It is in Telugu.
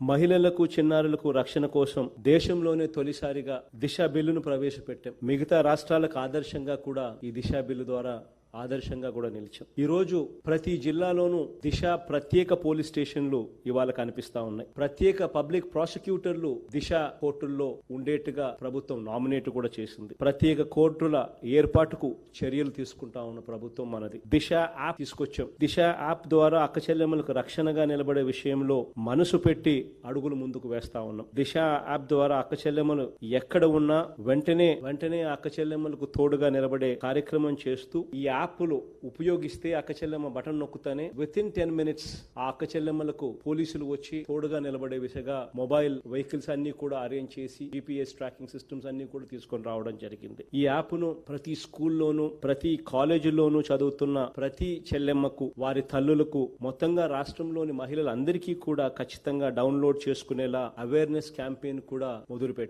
మహిళలకు చిన్నారులకు రక్షణ కోసం దేశంలోనే తొలిసారిగా దిశ బిల్లును ప్రవేశపెట్టాం. మిగతా రాష్ట్రాలకు ఆదర్శంగా కూడా ఈ దిశ బిల్లు ద్వారా ఆదర్శంగా కూడా నిలిచాం. ఈరోజు ప్రతి జిల్లాలోనూ దిశ ప్రత్యేక పోలీస్ స్టేషన్లు ఇవాళ కనిపిస్తా ఉన్నాయి. ప్రత్యేక పబ్లిక్ ప్రాసిక్యూటర్లు దిశ కోర్టుల్లో ఉండేట్టుగా ప్రభుత్వం నామినేట్ కూడా చేసింది. ప్రత్యేక కోర్టుల ఏర్పాటుకు చర్యలు తీసుకుంటా ఉన్న ప్రభుత్వం మనది. దిశ యాప్ తీసుకొచ్చాం. దిశ యాప్ ద్వారా అక్క చెల్లెమ్మలకు రక్షణగా నిలబడే విషయంలో మనసు పెట్టి అడుగులు ముందుకు వేస్తా ఉన్నాం. దిశ యాప్ ద్వారా అక్క చెల్లెమ్మలు ఎక్కడ ఉన్నా వెంటనే వెంటనే అక్క చెల్లెమ్మలకు తోడుగా నిలబడే కార్యక్రమం చేస్తూ ఈ యాప్ యాప్లు ఉపయోగిస్తే అక్క చెల్లెమ్మ బటన్ నొక్కుతానే విత్ ఇన్ టెన్ మినిట్స్ ఆ అక్క చెల్లెమ్మలకు పోలీసులు వచ్చి తోడుగా నిలబడే విషయంగా మొబైల్ వెహికల్స్ అన్ని కూడా అరేంజ్ చేసి జిపిఎస్ ట్రాకింగ్ సిస్టమ్స్ అన్ని కూడా తీసుకొని రావడం జరిగింది. ఈ యాప్ను ప్రతి స్కూల్లోనూ ప్రతి కాలేజీలోనూ చదువుతున్న ప్రతి చెల్లెమ్మకు వారి తల్లులకు మొత్తంగా రాష్ట్రంలోని మహిళలందరికీ కూడా ఖచ్చితంగా డౌన్లోడ్ చేసుకునేలా అవేర్నెస్ క్యాంపెయిన్ కూడా మొదలుపెట్టారు.